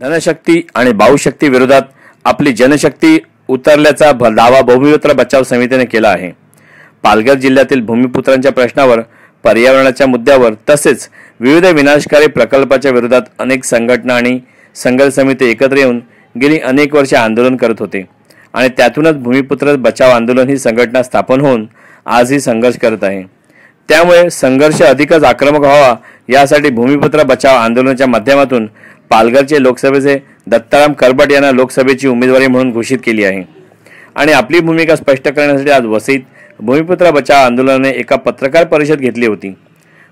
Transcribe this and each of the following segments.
धनशक्ती आणि भाऊशक्ती विरोधात आपली जनशक्ती उतरल्याचा भ- दावा भूमिपुत्र बचाव समितीने केला आहे. पालघर जिल्ह्यातील भूमिपुत्रांच्या प्रश्नावर पर्यावरणाच्या मुद्द्यावर तसेच विविध विनाशकारी प्रकल्पाच्या विरोधात अनेक संघटना आणि संघर्ष समिती एकत्र येऊन गेली अनेक वर्षे आंदोलन करत होते. आणि त्यातूनच भूमिपुत्र बचाव आंदोलन ही संघटना स्थापन होऊन आजही संघर्ष करत आहे. त्यामुळे संघर्ष अधिकच आक्रमक व्हावा यासाठी भूमिपुत्र बचाव आंदोलनाच्या माध्यमातून पालघरचे लोकसभेचे दत्ताराम करबट यांना लोकसभेची उमेदवारी म्हणून घोषित केली आहे. आणि आपली भूमिका स्पष्ट करण्यासाठी आज वसईत भूमिपुत्र बचाव आंदोलनाने एका पत्रकार परिषद घेतली होती.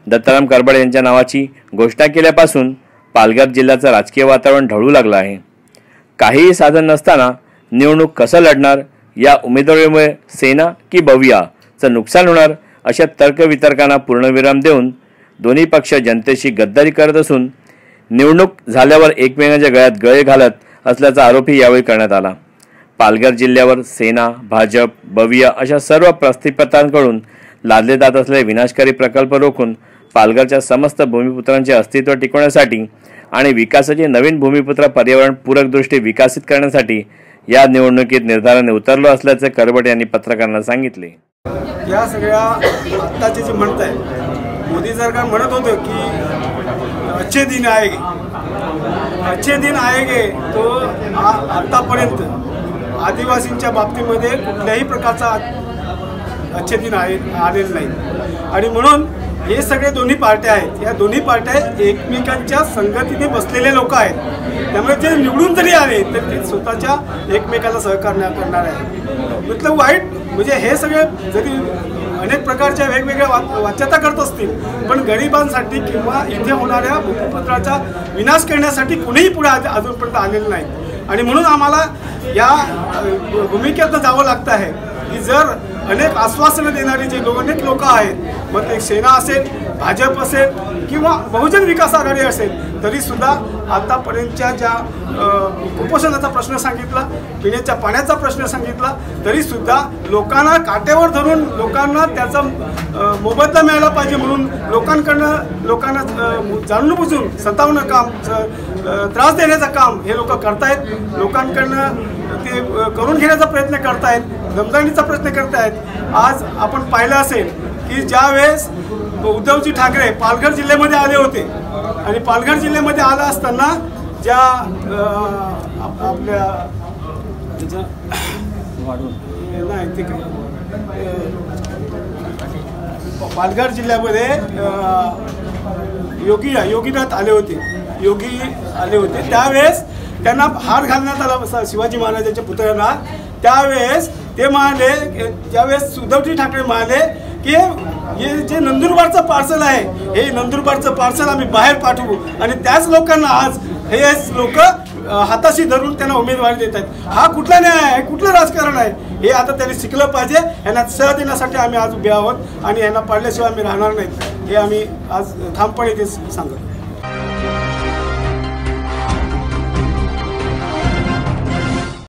दत्ताराम करबट यांच्या नावाची घोषणा केल्यापासून पालघर जिल्ह्याचं राजकीय वातावरण ढळू लागलं आहे. काहीही साधन नसताना निवडणूक कसं लढणार या उमेदवारीमुळे सेना की भव्याचं नुकसान होणार अशा तर्कवितर्कांना पूर्णविराम देऊन दोन्ही पक्ष जनतेशी गद्दारी करत असून निवडणूक झाल्यावर एकमेकांच्या गळ्यात गळे घालत असल्याचा आरोपही यावेळी करण्यात आला. पालघर जिल्ह्यावर सेना भाजप बविया अशा सर्व प्रस्थिपतांकडून लादले जात असलेले विनाशकारी प्रकल्प रोखून पालघरच्या समस्त भूमिपुत्रांचे अस्तित्व टिकवण्यासाठी आणि विकासाचे नवीन भूमिपुत्र पर्यावरण पूरक दृष्टी विकसित करण्यासाठी या निवडणुकीत निर्धाराने उतरलो असल्याचे करबट यांनी पत्रकारांना सांगितले. या सगळ्या आत्ताचे जे म्हणत आहे मोदी सरकार म्हणत होतं की अच्छे दिन आएगे। अच्छे दिन आएगे तो आतापर्यंत आत्तापर्यंत आदिवासींच्या बाबतीमध्ये कुठल्याही प्रकारचा अच्छे दिन आहे आलेले नाही. आणि म्हणून हे सगळे दोन्ही पार्ट्या आहेत. या दोन्ही पार्ट्या एकमेकांच्या संगतीने बसलेले लोक आहेत. त्यामुळे ते निवडून जरी आले तर ते स्वतःच्या एकमेकाला सहकार्य करणार आहे मतलब वाईट म्हणजे हे सगळे जरी अनेक प्रकारच्या वेगवेगळ्या वा वाच्यता करत असतील. पण गरिबांसाठी किंवा इथे होणाऱ्या भूमिपत्राचा विनाश करण्यासाठी कुणीही पुढे आज अजूनपर्यंत आलेलं नाही. आणि म्हणून आम्हाला या भूमिकेतनं जावं लागतं आहे की जर अनेक आश्वासनं देणारी जे लोक अनेक लोक आहेत मग ते सेना असेल भाजप असेल किंवा बहुजन विकास आघाडी असेल तरीसुद्धा आतापर्यंतच्या ज्या कुपोषणाचा प्रश्न सांगितला पिण्याच्या पाण्याचा प्रश्न सांगितला तरीसुद्धा लोकांना काट्यावर धरून लोकांना त्याचा मोबदला मिळाला पाहिजे म्हणून लोकांकडनं लोकांना जाणून बुजून सतावणं काम त्रास देण्याचं काम हे लोक करतायत. लोकांकडनं ते करून घेण्याचा प्रयत्न करतायत. दमदाणीचा प्रयत्न करतायत. आज आपण पाहिलं असेल की ज्या वेळेस उद्धवजी ठाकरे पालघर जिल्ह्यामध्ये आले होते आणि पालघर जिल्ह्यामध्ये आला असताना ज्या आपल्या नाही ते पालघर जिल्ह्यामध्ये योगी योगीनाथ आले होते. योगी आले होते. त्यावेळेस त्यांना हार घालण्यात आला शिवाजी महाराजांच्या पुतळ्यांना त्यावेळेस ते म्हणाले त्यावेळेस उद्धवजी ठाकरे म्हणाले की हे जे नंदुरबारचं पार्सल आहे हे नंदुरबारचं पार्सल आम्ही बाहेर पाठवू. आणि त्याच लोकांना आज हे लोक हाताशी धरून त्यांना उमेदवारी देत आहेत. हा कुठला न्याय आहे? कुठलं राजकारण आहे? हे आता त्यांनी शिकलं पाहिजे. यांना सह देण्यासाठी आम्ही आज उभे आहोत आणि यांना पाडल्याशिवाय आम्ही राहणार नाहीत. हे आम्ही आज ठामपणे ते सांगतो